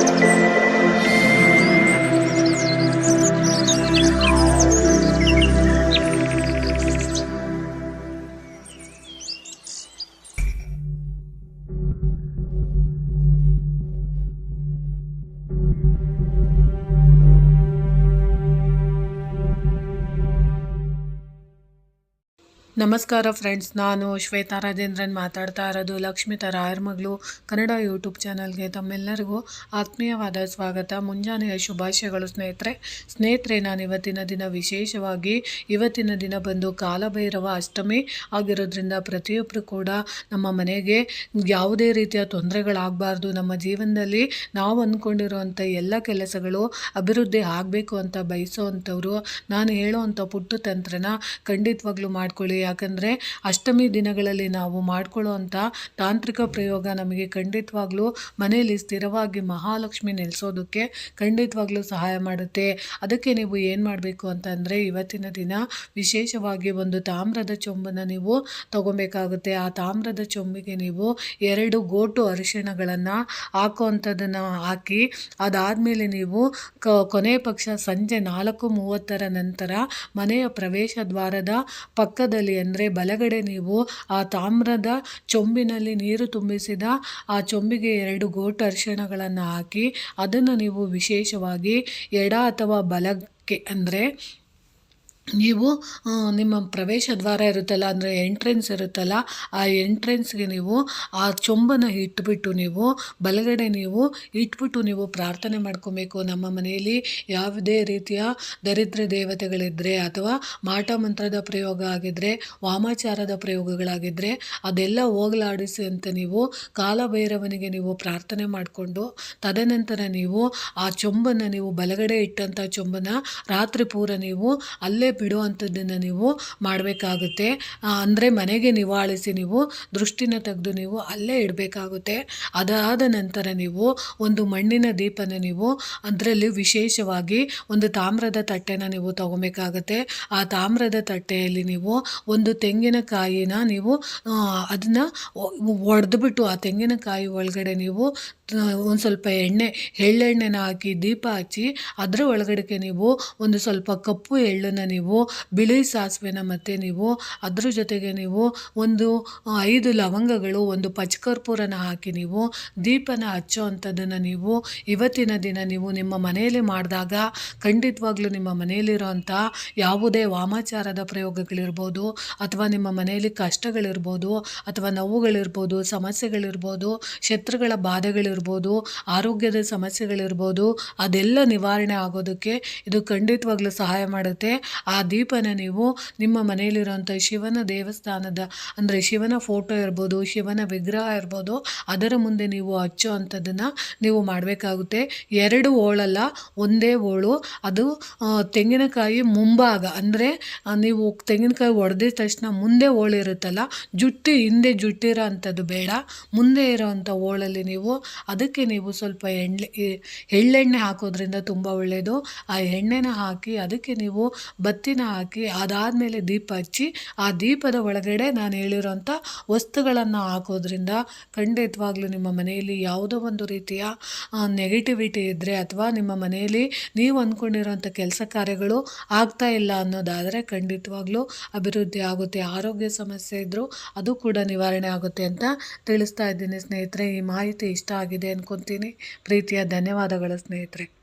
Thank you. ನಮಸ್ಕಾರ friends, ನಾನು ಶ್ವೇತಾ ರಾಜೇಂದ್ರನ್ ಮಾತಾಡ್ತಾ ಇರೋದು ಲಕ್ಷ್ಮಿತ ರಾಯರ್ ಮಗಳು ಕನ್ನಡ ಯೂಟ್ಯೂಬ್ ಚಾನಲ್ಗೆ ತಮ್ಮೆಲ್ಲರಿಗೂ ಆತ್ಮೀಯವಾದ ಸ್ವಾಗತ. ಮುಂಜಾನೆಯ ಶುಭಾಶಯಗಳು ಸ್ನೇಹಿತರೆ. ಸ್ನೇಹಿತರೆ, ನಾನು ಇವತ್ತಿನ ದಿನ ವಿಶೇಷವಾಗಿ ಇವತ್ತಿನ ದಿನ ಬಂದು ಕಾಲಭೈರವ ಅಷ್ಟಮಿ ಆಗಿರೋದ್ರಿಂದ ಪ್ರತಿಯೊಬ್ಬರು ಕೂಡ ನಮ್ಮ ಮನೆಗೆ ಯಾವುದೇ ರೀತಿಯ ತೊಂದರೆಗಳಾಗಬಾರ್ದು. ನಮ್ಮ ಜೀವನದಲ್ಲಿ ನಾವು ಅಂದ್ಕೊಂಡಿರುವಂಥ ಎಲ್ಲ ಕೆಲಸಗಳು ಅಭಿವೃದ್ಧಿ ಆಗಬೇಕು ಅಂತ ಬಯಸೋ ಅಂಥವ್ರು ನಾನು ಹೇಳೋವಂಥ ಪುಟ್ಟು ತಂತ್ರನ ಖಂಡಿತವಾಗ್ಲೂ ಮಾಡ್ಕೊಳ್ಳಿ. ಯಾಕಂದರೆ ಅಷ್ಟಮಿ ದಿನಗಳಲ್ಲಿ ನಾವು ಮಾಡ್ಕೊಳ್ಳೋವಂಥ ತಾಂತ್ರಿಕ ಪ್ರಯೋಗ ನಮಗೆ ಖಂಡಿತವಾಗ್ಲೂ ಮನೆಯಲ್ಲಿ ಸ್ಥಿರವಾಗಿ ಮಹಾಲಕ್ಷ್ಮಿ ನೆಲೆಸೋದಕ್ಕೆ ಖಂಡಿತವಾಗ್ಲೂ ಸಹಾಯ ಮಾಡುತ್ತೆ. ಅದಕ್ಕೆ ನೀವು ಏನು ಮಾಡಬೇಕು ಅಂತಂದರೆ ಇವತ್ತಿನ ದಿನ ವಿಶೇಷವಾಗಿ ಒಂದು ತಾಮ್ರದ ಚೊಂಬನ್ನು ನೀವು ತಗೊಬೇಕಾಗುತ್ತೆ. ಆ ತಾಮ್ರದ ಚೊಂಬಿಗೆ ನೀವು ಎರಡು ಗೋಟು ಅರಿಶಿಣಗಳನ್ನು ಹಾಕುವಂಥದ್ದನ್ನು ಹಾಕಿ ಅದಾದಮೇಲೆ ನೀವು ಕ ಕೊನೆಯ ಪಕ್ಷ ಸಂಜೆ ನಾಲ್ಕು ಮೂವತ್ತರ ನಂತರ ಮನೆಯ ಪ್ರವೇಶ ದ್ವಾರದ ಪಕ್ಕದಲ್ಲಿ ಅಂದರೆ ಬಲಗಡೆ ನೀವು ಆ ತಾಮ್ರದ ಚೊಂಬಿನಲ್ಲಿ ನೀರು ತುಂಬಿಸಿದ ಆ ಚೊಂಬಿಗೆ ಎರಡು ಗೋಟು ಅರಿಶಿಣಗಳನ್ನು ಹಾಕಿ ಅದನ್ನು ನೀವು ವಿಶೇಷವಾಗಿ ಎಡ ಅಥವಾ ಬಲಕ್ಕೆ ಅಂದರೆ ನೀವು ನಿಮ್ಮ ಪ್ರವೇಶ ದ್ವಾರ ಇರುತ್ತಲ್ಲ, ಅಂದರೆ ಎಂಟ್ರೆನ್ಸ್ ಇರುತ್ತಲ್ಲ, ಆ ಎಂಟ್ರೆನ್ಸ್ಗೆ ನೀವು, ಆ ಚೊಂಬನ್ನು ಇಟ್ಬಿಟ್ಟು ನೀವು, ಬಲಗಡೆ ನೀವು ಇಟ್ಬಿಟ್ಟು ನೀವು ಪ್ರಾರ್ಥನೆ ಮಾಡ್ಕೊಬೇಕು. ನಮ್ಮ ಮನೆಯಲ್ಲಿ ಯಾವುದೇ ರೀತಿಯ ದರಿದ್ರ ದೇವತೆಗಳಿದ್ದರೆ ಅಥವಾ ಮಾಟ ಮಂತ್ರದ ಪ್ರಯೋಗ ಆಗಿದ್ದರೆ ವಾಮಾಚಾರದ ಪ್ರಯೋಗಗಳಾಗಿದ್ದರೆ ಅದೆಲ್ಲ ಹೋಗಲಾಡಿಸಿ ಅಂತ ನೀವು ಕಾಲಭೈರವನಿಗೆ ನೀವು ಪ್ರಾರ್ಥನೆ ಮಾಡಿಕೊಂಡು, ತದನಂತರ ನೀವು ಆ ಚೊಂಬನ್ನು ನೀವು ಬಲಗಡೆ ಇಟ್ಟಂಥ ಚೊಂಬನ್ನು ರಾತ್ರಿ ಪೂರ ನೀವು ಅಲ್ಲೇ ಬಿಡುವಂಥದ್ದನ್ನು ನೀವು ಮಾಡಬೇಕಾಗುತ್ತೆ. ಅಂದರೆ ಮನೆಗೆ ನಿವಾಳಿಸಿ ನೀವು ದೃಷ್ಟಿನ ತೆಗೆದು ನೀವು ಅಲ್ಲೇ ಇಡಬೇಕಾಗುತ್ತೆ. ಅದಾದ ನಂತರ ನೀವು ಒಂದು ಮಣ್ಣಿನ ದೀಪನ ನೀವು ಅದರಲ್ಲಿ ವಿಶೇಷವಾಗಿ ಒಂದು ತಾಮ್ರದ ತಟ್ಟೆನ ನೀವು ತಗೊಬೇಕಾಗುತ್ತೆ. ಆ ತಾಮ್ರದ ತಟ್ಟೆಯಲ್ಲಿ ನೀವು ಒಂದು ತೆಂಗಿನಕಾಯಿನ ನೀವು ಅದನ್ನು ಒಡೆದ್ಬಿಟ್ಟು ಆ ತೆಂಗಿನಕಾಯಿ ಒಳಗಡೆ ನೀವು ಒಂದು ಸ್ವಲ್ಪ ಎಣ್ಣೆ, ಎಳ್ಳೆಣ್ಣೆನ ಹಾಕಿ ದೀಪ ಹಚ್ಚಿ ಅದರ ಒಳಗಡೆಗೆ ನೀವು ಒಂದು ಸ್ವಲ್ಪ ಕಪ್ಪು ಎಳ್ಳನ್ನು ನೀವು, ಬಿಳಿ ಸಾಸಿವೆನ ಮತ್ತು ನೀವು, ಅದ್ರ ಜೊತೆಗೆ ನೀವು ಒಂದು ಐದು ಲವಂಗಗಳು, ಒಂದು ಪಚ್ಕರ್ಪೂರನ ಹಾಕಿ ನೀವು ದೀಪನ ಹಚ್ಚೋ ಅಂಥದ್ದನ್ನು ನೀವು ಇವತ್ತಿನ ದಿನ ನೀವು ನಿಮ್ಮ ಮನೆಯಲ್ಲಿ ಮಾಡಿದಾಗ ಖಂಡಿತವಾಗ್ಲೂ ನಿಮ್ಮ ಮನೆಯಲ್ಲಿರೋಂಥ ಯಾವುದೇ ವಾಮಾಚಾರದ ಪ್ರಯೋಗಗಳಿರ್ಬೋದು ಅಥವಾ ನಿಮ್ಮ ಮನೆಯಲ್ಲಿ ಕಷ್ಟಗಳಿರ್ಬೋದು ಅಥವಾ ನೋವುಗಳಿರ್ಬೋದು, ಸಮಸ್ಯೆಗಳಿರ್ಬೋದು, ಶತ್ರುಗಳ ಬಾಧೆಗಳಿರ್ಬೋದು ಆರೋಗ್ಯದ ಸಮಸ್ಯೆಗಳಿರ್ಬೋದು, ಅದೆಲ್ಲ ನಿವಾರಣೆ ಆಗೋದಕ್ಕೆ ಇದು ಖಂಡಿತವಾಗ್ಲೂ ಸಹಾಯ ಮಾಡುತ್ತೆ. ಆ ದೀಪನ ನೀವು ನಿಮ್ಮ ಮನೆಯಲ್ಲಿರುವಂಥ ಶಿವನ ದೇವಸ್ಥಾನದ, ಅಂದರೆ ಶಿವನ ಫೋಟೋ ಇರ್ಬೋದು, ಶಿವನ ವಿಗ್ರಹ ಇರ್ಬೋದು, ಅದರ ಮುಂದೆ ನೀವು ಹಚ್ಚೋ ಅಂಥದ್ದನ್ನು ನೀವು ಮಾಡಬೇಕಾಗುತ್ತೆ. ಎರಡು ಓಳಲ್ಲ, ಒಂದೇ ಓಳು. ಅದು ತೆಂಗಿನಕಾಯಿ ಮುಂಭಾಗ, ಅಂದರೆ ನೀವು ತೆಂಗಿನಕಾಯಿ ಒಡೆದಿದ ತಕ್ಷಣ ಮುಂದೆ ಓಳಿರುತ್ತಲ್ಲ, ಜುಟ್ಟು ಹಿಂದೆ ಜುಟ್ಟಿರೋ ಅಂಥದ್ದು ಬೇಡ. ಮುಂದೆ ಇರೋವಂಥ ಓಳಲ್ಲಿ ನೀವು ಅದಕ್ಕೆ ನೀವು ಸ್ವಲ್ಪ ಎಣ್ಣೆ ಎಳ್ಳೆಣ್ಣೆ ಹಾಕೋದ್ರಿಂದ ತುಂಬ ಒಳ್ಳೆಯದು ಆ ಎಣ್ಣೆನ ಹಾಕಿ ಅದಕ್ಕೆ ನೀವು ಬತ್ತಿನ ಹಾಕಿ ಅದಾದಮೇಲೆ ದೀಪ ಹಚ್ಚಿ, ಆ ದೀಪದ ಒಳಗಡೆ ನಾನು ಹೇಳಿರೋಂಥ ವಸ್ತುಗಳನ್ನು ಹಾಕೋದ್ರಿಂದ ಖಂಡಿತವಾಗ್ಲೂ ನಿಮ್ಮ ಮನೆಯಲ್ಲಿ ಯಾವುದೋ ಒಂದು ರೀತಿಯ ನೆಗೆಟಿವಿಟಿ ಇದ್ದರೆ ಅಥವಾ ನಿಮ್ಮ ಮನೆಯಲ್ಲಿ ನೀವು ಅಂದ್ಕೊಂಡಿರೋಂಥ ಕೆಲಸ ಕಾರ್ಯಗಳು ಆಗ್ತಾ ಇಲ್ಲ ಅನ್ನೋದಾದರೆ ಖಂಡಿತವಾಗ್ಲೂ ಅಭಿವೃದ್ಧಿ ಆಗುತ್ತೆ. ಆರೋಗ್ಯ ಸಮಸ್ಯೆ ಇದ್ದರೂ ಅದು ಕೂಡ ನಿವಾರಣೆ ಆಗುತ್ತೆ ಅಂತ ತಿಳಿಸ್ತಾ ಇದ್ದೀನಿ ಸ್ನೇಹಿತರೆ. ಈ ಮಾಹಿತಿ ಇಷ್ಟ ಆಗಿದೆ ಅನ್ಕೊತೀನಿ. ಪ್ರೀತಿಯ ಧನ್ಯವಾದಗಳು ಸ್ನೇಹಿತರೆ.